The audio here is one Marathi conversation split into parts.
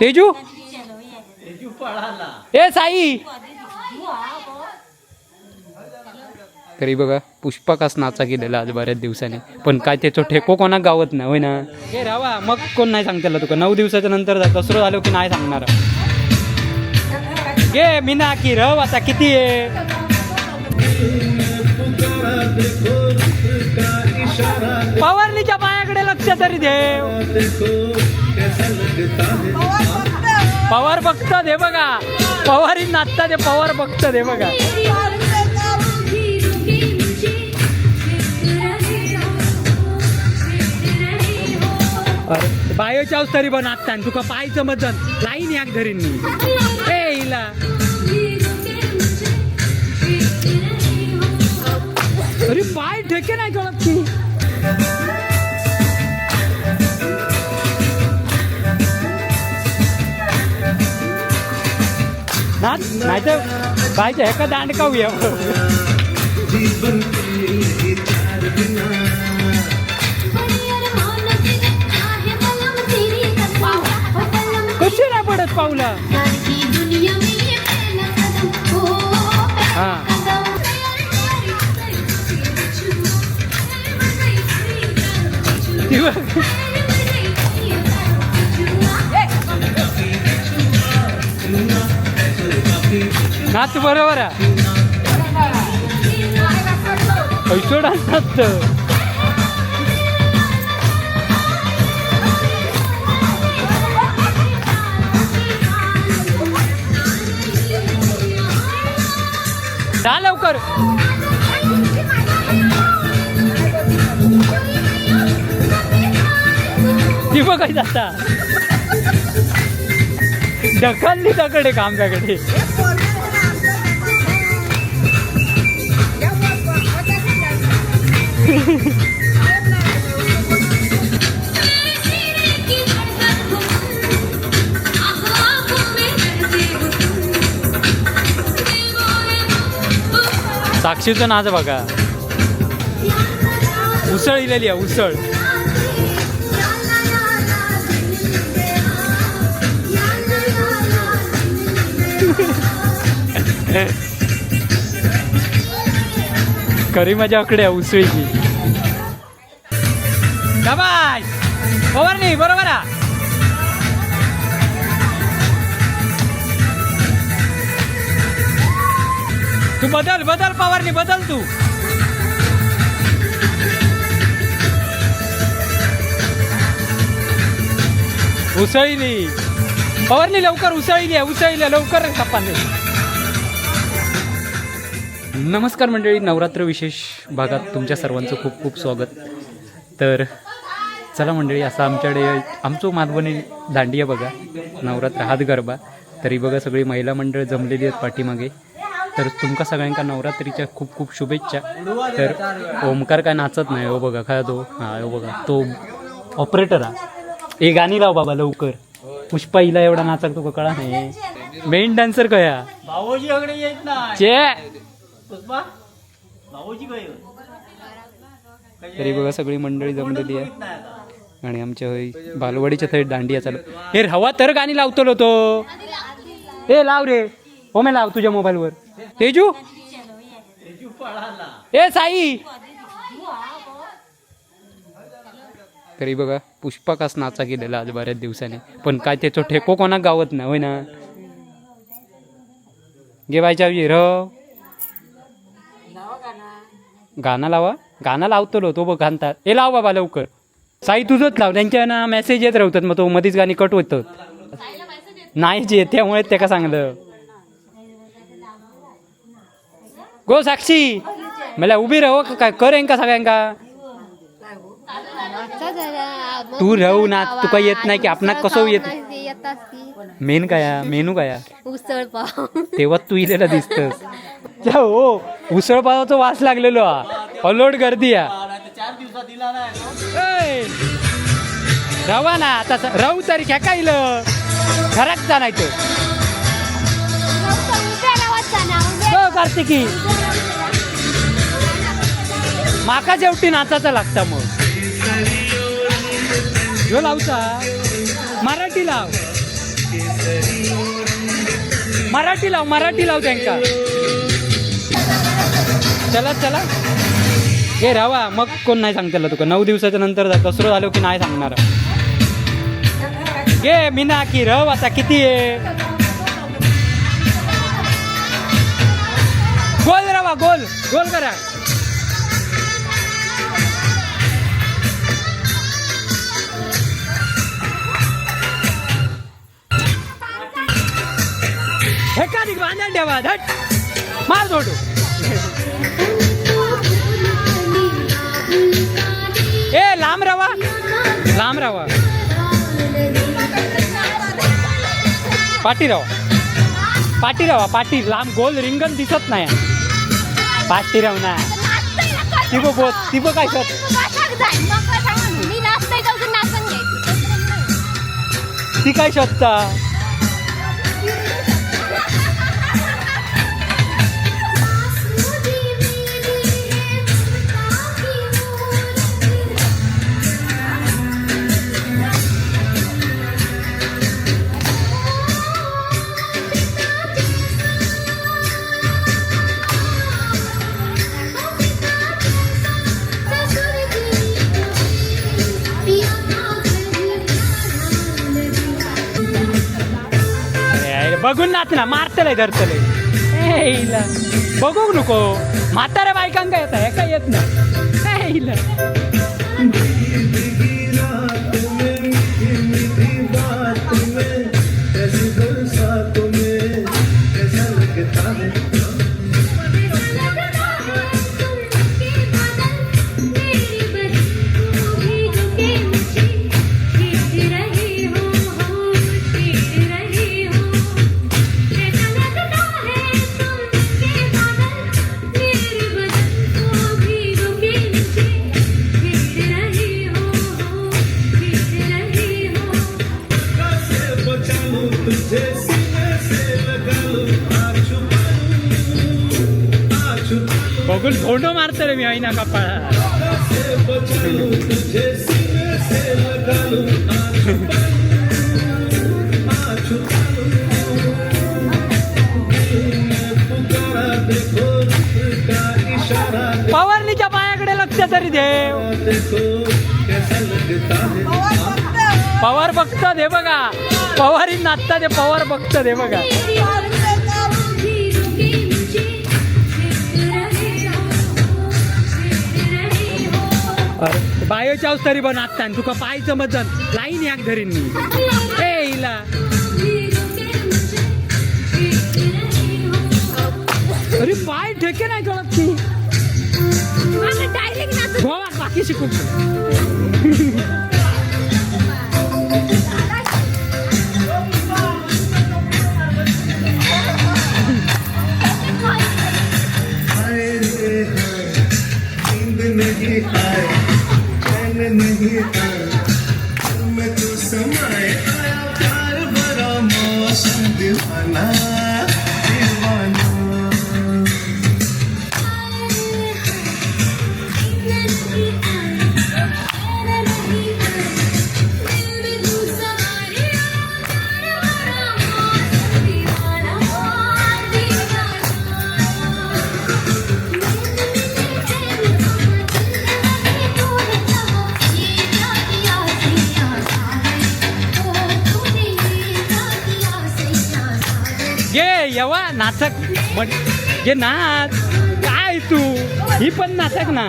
तेजू? ए साई! तरी बघा पुष्पकाच नाचा केलेला आज बऱ्याच दिवसाने. पण काय त्याचं ठेको कोणाक गावत नाही होय ना? हे रावा मग कोण नाही सांगतेला तुका? नऊ दिवसाच्या नंतर जा- दसरो झालो की नाही सांगणार. घे मीना की रव आता किती आहे? पवारलीच्या पायाकडे लक्ष तरी दे पवार बघतात हे बघा. पवारी नाचतात हे पवार बघतात हे बघा. अरे बायोच्या तरी पण नाचता तुका पाय समजन लाईन याक धरीन मी. ए अरे पाय ठेके नाही कळत. की नाच नाही तर पाहिजे एका दांडकावूया कशी नाही पडत पाऊला? हाँ। ती नाच बरोबर आहे. पैसो नाचत जा लवकर. ती बघाय जाता ढकलली त्याकडे कामच्याकडे साक्षीचं नाच बघा. उसळ इलेली आहे उसळ. खरी मजा आहे उसळीची. बाय बरोबर बरोबर आ तू बदल बदल पवारनी बदल तू उसळली पवारनी लवकर उसळली आहे उसळीली लवकर कपाने नमस्कार मंडळी नवरात्र विशेष भागात तुमच्या सर्वांचं खूप खूप स्वागत. तर चला मंडळी असा आमच्याकडे आमचं माधवणी दांडिया बघा. नवरात्र हात गरबा. तरी बघा सगळी महिला मंडळ जमलेली आहेत पाठीमागे. तर तुमका सगळ्यांका नवरात्रीच्या खूप खूप शुभेच्छा. तर ओमकार काय नाचत नाही हो बघा काय तो. हा हो बघा. तो ऑपरेटर हा. ए गाणी लाव बाबा लवकर. पुष्पा हिला एवढा नाचक तुका कळा नाही. मेन डान्सर कया चे? पुष्पा भाऊजी काय तरी बघा सगळी मंडळी जमलेली आहे. आणि आमच्या होई बालवाडीच्या थंय दांडिया चालू. हे हवा तर गाणी लावतो तो. ए लाव रे. हो मी लाव तुझ्या मोबाईलवर. तेजू? ए साई. तरी बघा पुष्पाकास नाचा गेलेला आज बऱ्याच दिवसाने. पण काय त्याचं ठेको कोणाक गावत नाही होय ना? गे बायच्या र. गाणं लावा. गाणं लावतो तो बघ घालतात ए लाव बाबा लवकर. साई तुझंच लाव. त्यांच्या ना मेसेज येत राहतात. मग तो मधीच गाणी कट होतात नाही जे त्यामुळे त्याका सांगलं? गो साक्षी! मला उभी राहो का? काय करेन का सगळ्यांका? तू राहू ना. तुका येत नाही की आपणाक कसं येत? येतात मेन काय मेनू काय उसळ पाव तेव्हा तू इलेला दिसतस. हो उसळ वास लागलेलो. हा अलोट गर्दी हा चार दिवसात दिला नाही रवा ना आता स- राहू तरी खेका इल जा नाही तो हो, कार्तिकी. माका जेवटी नाचाचा लागता मग. ह्यो लावता मराठी लाव. मराठी लाव मराठी लाव त्यांका चला चला. हे रावा मग कोण नाही सांगताला तुका? नऊ दिवसाच्या नंतर दसरो झालो की नाही सांगणार? घे मीना की रव आता किती आहे? गोल रवा गोल. गोल करा. एका दिवस दिग ठेवा धट मार जोडू. लांब रवा लांब रवा पाठी रवा पाठी रवा पाठी लांब गोल रिंगण दिसत नाही. पाठी रव ना. ती बघ ती बघ काय शोध ती काय शोधता? बघून नाच ना मारतलंय धरतलंय. ए, हिला. बघू नको. म्हाताऱ्या बायकांका येत आहे काय येत ना ए, फुल फोटो मारतो रे मी आईना कपाळा पवारनीच्या पायाकडे लक्ष तरी देव पवार बघतात हे बघा. पवारी नाचतात हे पवार बघतात हे बघा. बायोच्या तरी पण नाचता तुका पायचं मजन लाईन याक धरीन मी. ए हिला. अरे पाय ठेके नाही कळत ती. बाकी शिकू. नाचक पण गे नाच काय तू? ही पण नाचक ना?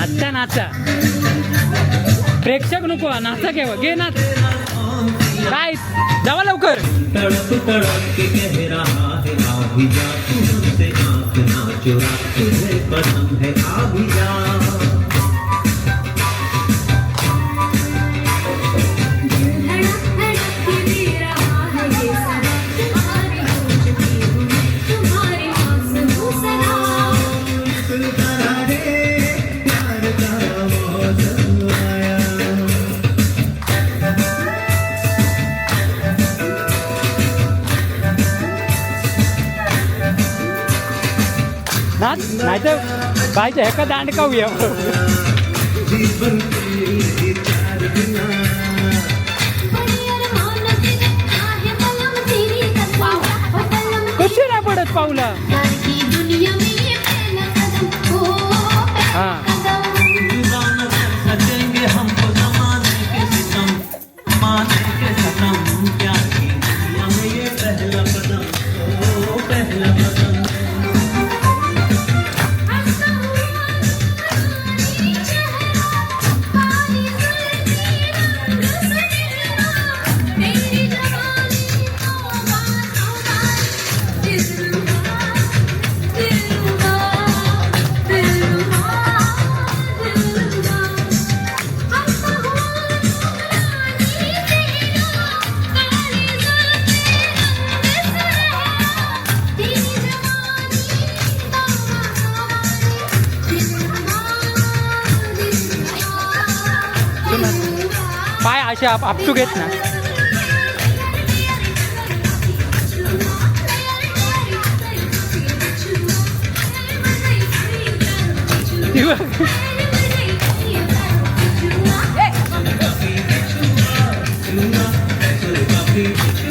आजचा नाचा. प्रेक्षक नको नाचक केव्हा गे नाच. काय? जावा लवकर. तड़प नाच नाही तर पाहिजे हेका दांड काऊया कशी नाही पडत पाऊला? हां. पाय आप आपटू घेत ना।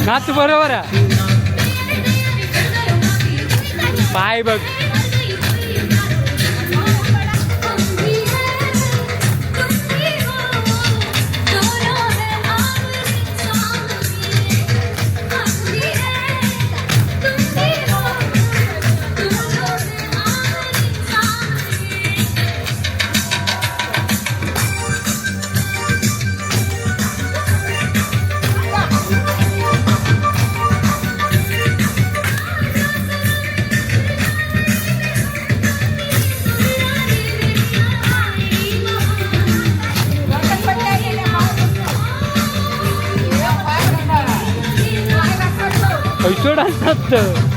नाच बरोबर आहे. पाय बघ. पैसोड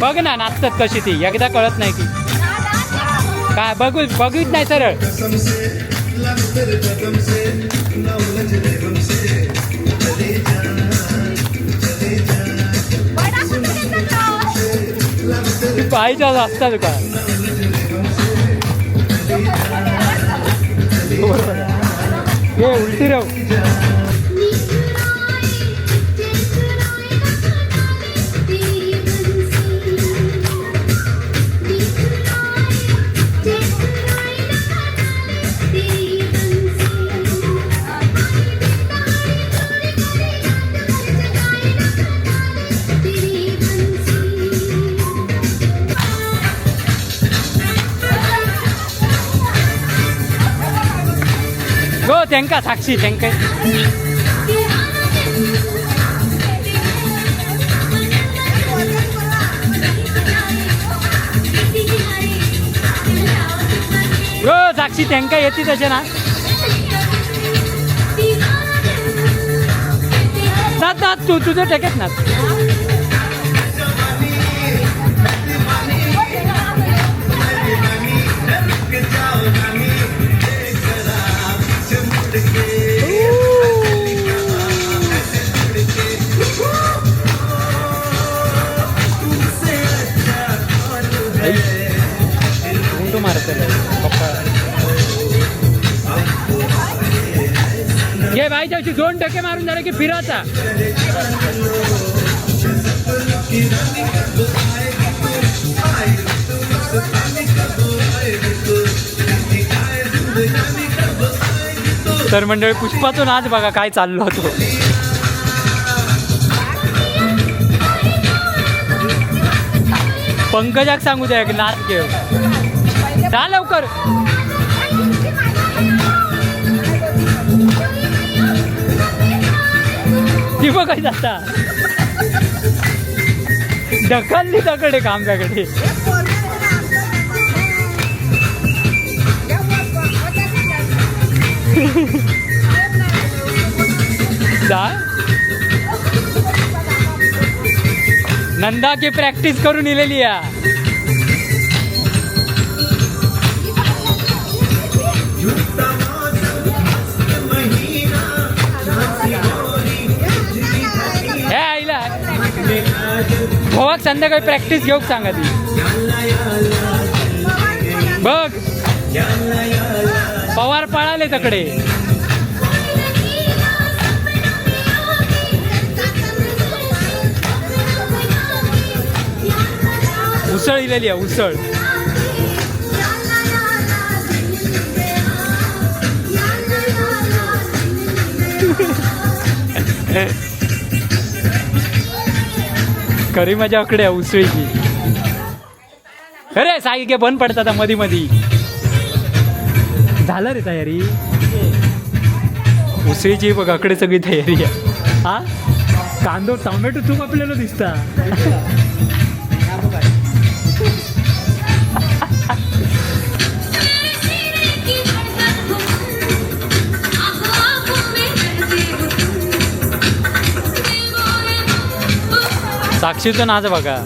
बघ ना नाचतात कशी ती. एकदा कळत नाही की. काय बघू बघूच नाही सरळ. लब तेरे पाहिजे असतात का हे उलटी राहू गो त्यांका साक्षी त्यांका गो साक्षी त्यांका येते तसे ना. जात तू तुझं टेकत ना. मुंडू मारत पप्पा. घे बाईच्या दोन टक्के मारून झाले की फिराचा. तर मंडळी पुष्पाचं नाच बघा काय चाललो होतो. पंकजाक सांगू द्या एक नाच घेऊ. जा लवकर. ती बघायचं आता. ढकलली तकडे कामच्याकडे जा. नंदा की प्रॅक्टिस करून इलेली या. संध्याकाळी प्रॅक्टिस घेऊ सांगा ती. बघ. पवार पळाले तकडे. उसळ इलेली आहे उसळ. खरी मजा अकडे आहे उसळीची अरे साई के बंद पडतात आता मधी मधी. झालं रे तयारी? उसळीची बघ अकडे सगळी तयारी आहे. हा? कांदो टोमॅटो तूप आपल्याला दिसता. साक्षीचं नाच बघा.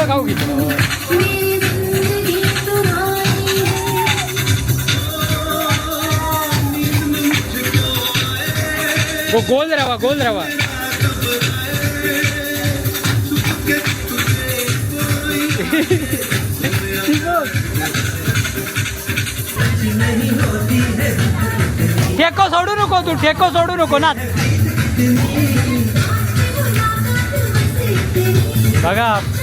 उसळ खाऊ घे गो गोल राहा गोल राहा ठेको सोडू नको तू ठेको सोडू नको ना बघा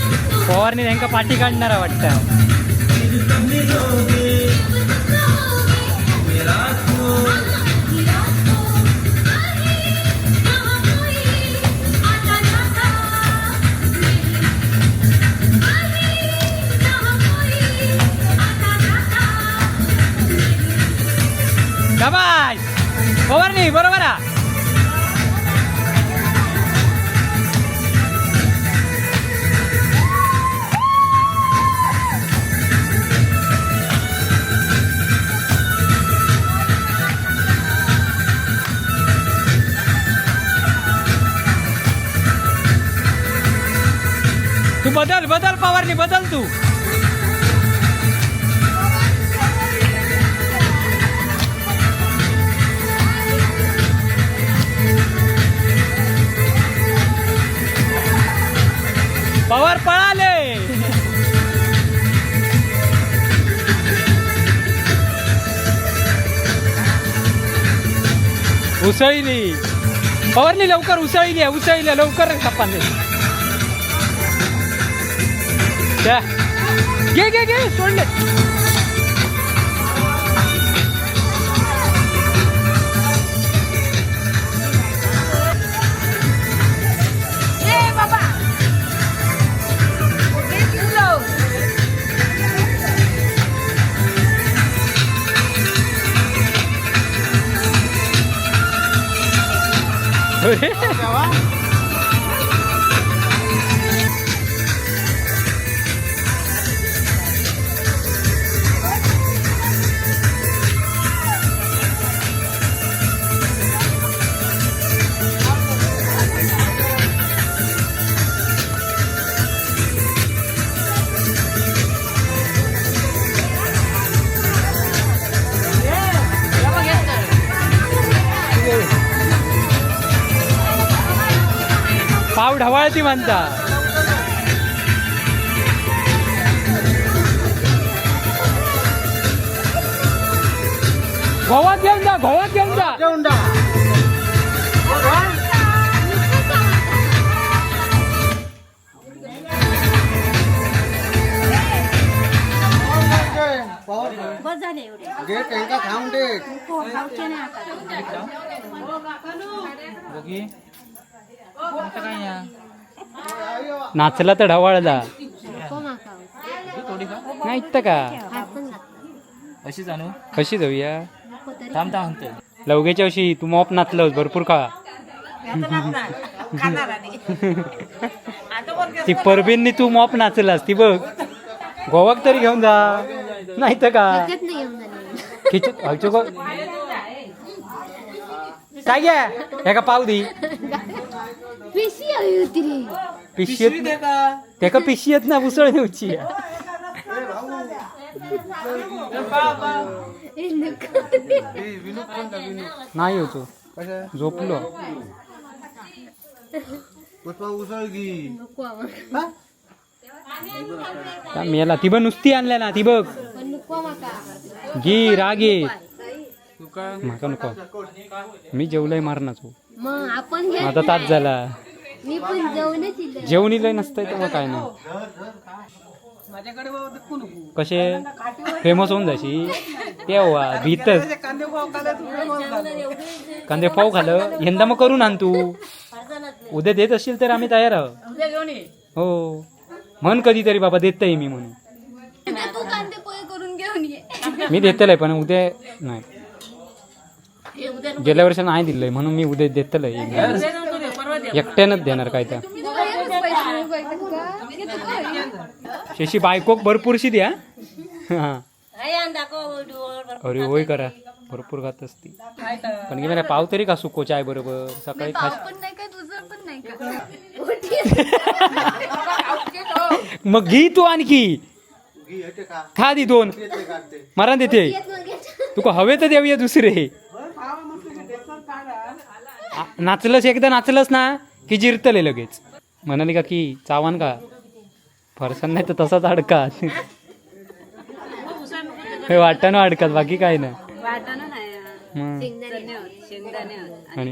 पवारने त्यांका पाठी काढणारा वाटतं उसळली पवारनी लवकर उसळली आहे उसळली लवकर खपाने द्या. घे घे घे सोडले. れ म्हणता गोवात घेऊन जा गोवात घेऊन जा. बस झाले एवढे. नको, खाऊचे नाही आता. नाचला तर ढवाळला. नाही इथं का. अशी जाणू? कशी जाऊया? थांब थांब म्हणते लवगेच्या वर्षी तू मॉप नाचलंस भरपूर खा. ती परबींनी तू मॉप नाचलास ती बघ. गोवाक तरी घेऊन जा. नाही तर का? खिचत हलचो काय घ्या? हे का पाव दी पिशी हवी होती रे पिशी येत त्याका पिशी येत ना उसळ ए, नको. नाही होतो झोपलो. नको आम्हाला. त्या मेला ती बघ नुसती आणल्या ना ती बघ. पण नको माका घे रागे माका नको. मी जेवलंय मग आपण घेत माझा तास झाला. मी पण जेवणच इथं. जेवण इलंय नसतंय तर मग काय नाही? कसे? फेमस होऊन जाशी तेव्हा भीतच. कांदे पाव खालं यंदा मग करून आण तू. उद्या देत असशील तर आम्ही तयार आहोत. हो. म्हण कधीतरी बाबा देतय मी म्हणून. तू कांदे पोहे करून घेऊन ये. मी देतलंय पण उद्या नाही. गेल्या वर्षी नाही दिलंय म्हणून मी उद्या देतलंय. एकट्यानंच देणार काय तर शशी बायकोक भरपूरशी द्या. हा. अरे होय करा. भरपूर खात असती. पण की मला पाव तरी का सुको चाय बरोबर सकाळी पाव खास मग घी तू आणखी. खा दी दोन. मरा देते. तुका हवे तर द्यावी दुसरे. नाचलंस एकदा नाचलंस ना की जिरतले लगेच. म्हणाली का की चावान का? फरसान नाही तर तसाच अडकात हे वाटानं अडकात बाकी काय नाही. मग. आणि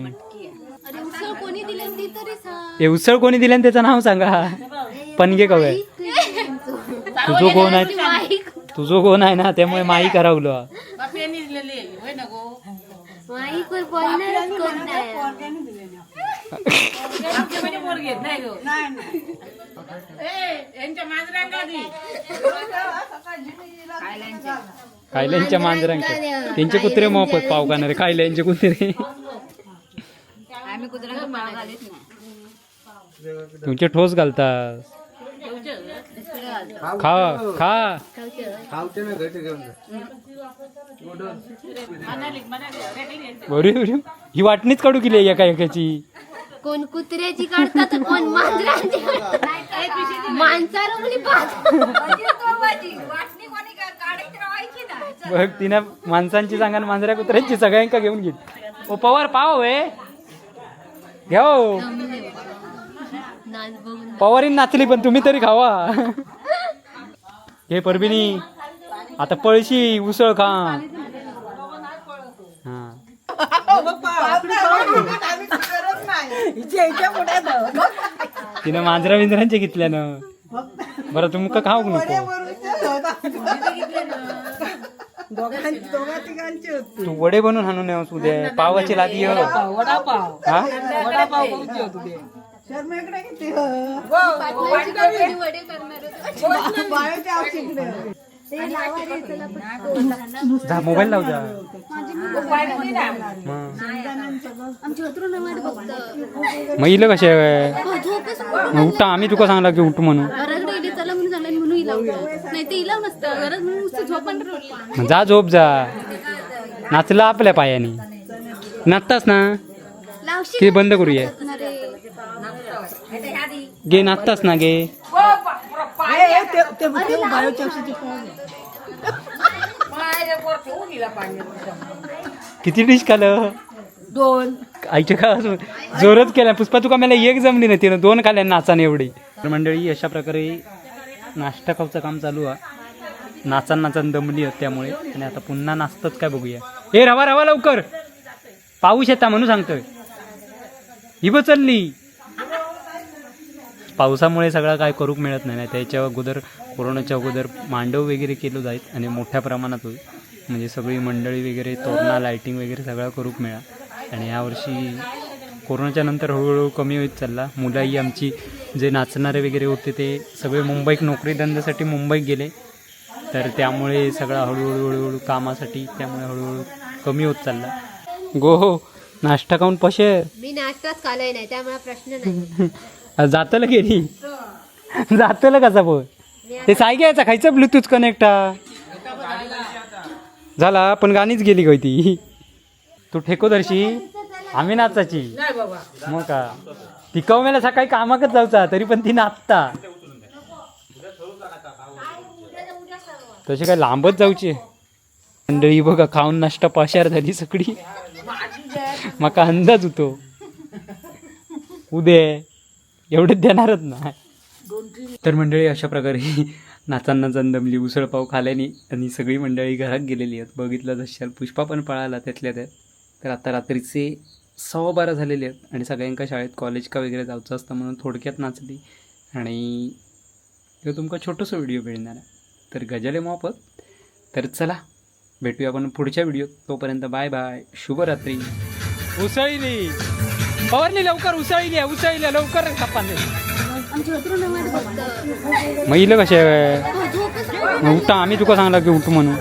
अरे उसळ कोणी दिली ती तरी सांग. हे उसळ कोणी दिल्यान त्याचं नाव सांगा. पनगे कवे तुझं कोण आहे? तुझं कोण आहे ना त्यामुळे माई करावलं माईक वर बोलणारच कोण नाही. खायल्यांच्या मांजरांचे त्यांचे कुत्रे मोफत पाव खाणारे खायल्यांचे कुत्रे. तुमचे ठोस घालतात खा खा. बरी बरी. ही वाटणीच काढू केली एका एकाची. कोण कुत्र्याची काढतात तर कोण मांजरांची. माणसाला मुली बघ तिनं माणसांची सांगा आणि मांजऱ्या कुत्र्यांची सगळ्यांका घेऊन घेत ओ पवार पाव हे घ्या पवारीन नाचली पण तुम्ही तरी खावा हे परबिनी आता पळशी उसळ खा हा तिनं मांजरा बिंजरांचे घेतल्यानं बरं तुमका खाऊ नको तू वडे बनवून आणून येऊस उद्या पावाची लादी ये हा पाटलाची मोबाईल लाव जा मग. इलं कसे? उठा आम्ही तुका सांगला की उठ म्हणून. गरज राहिली चला म्हणून सांगला म्हणून इलाव नाही ते इलाव नसतं गरज म्हणून नुसतं झोपण रोडला मग जा झोप जा. नाचला आपल्या पायाने. नाचतास ना? ते बंद करूया. गे नाचतास ना गे किती डिश खाल्लं? दोन. आईच्या का जोरच केला पुष्पा तुका मला एक जमली नाही तिनं दोन खाल्ल्या नाचाने एवढी. तर मंडळी अशा प्रकारे नाश्ता खाऊचं काम चालू आहे नाचान नाचान दमली आहेत त्यामुळे. आणि आता पुन्हा नाचतात काय बघूया. ए रवा रवा लवकर. पाऊस येता म्हणून सांगतोय. ही बघ चालली. पावसामुळे सगळं काय करूक मिळत नाही. ना त्याच्या अगोदर कोरोनाच्या अगोदर मांडव वगैरे केलं जाईल आणि मोठ्या प्रमाणात होईल. म्हणजे सगळी मंडळी वगैरे तोरणा लायटिंग वगैरे सगळं करूक मिळा. आणि यावर्षी कोरोनाच्या नंतर हळूहळू कमी होत चालला. मुलंही आमची जे नाचणारे वगैरे होते ते सगळे मुंबईत नोकरी धंद्यासाठी मुंबईत गेले. तर त्यामुळे सगळा हळूहळू हळूहळू कामासाठी त्यामुळे हळूहळू कमी होत चालला. गो हो नाश्ता खाऊन पशे? मी नाश्ताच खाल्लाय नाही त्यामुळे प्रश्न नाही. जातलं गेली जातलं कसा पण ते साय घ्यायचा खायचं ब्लूटूथ कनेक्ट झाला पण गाणीच गेली काय ती. तू ठेकोदर्शी आम्ही नाचाची मग का? ती कवमेला सकाळी कामाकच जाऊचा तरी पण ती नाचता. तशी काय लांबच जाऊची. मंडळी बघा खाऊन नाश्ता पाशार झाली सगळी. माका अंदाज होतो. उद्या. एवढेच देणारच ना तर मंडळी अशा प्रकारे नाचान नाचान दमली उसळपाव खाल्याने आणि सगळी मंडळी घरात गेलेली आहेत. बघितलं जशाल पुष्पा पण पळाला त्यातल्या त्यात. तर आता रात्रीचे सव्वा बारा झालेले आहेत आणि सगळ्यांका शाळेत कॉलेज का वगैरे जायचं असतं म्हणून थोडक्यात नाचली. आणि तो तुमका छोटंसं व्हिडिओ मिळणार आहे. तर गजाले मोफत. तर चला भेटूया आपण पुढच्या व्हिडिओत तोपर्यंत बाय बाय. शुभरात्री. उसळली फवारणी लवकर उसळली उसळली लवकर मग इलं कसे मग उठा आम्ही तुका सांगला की उठ म्हणून.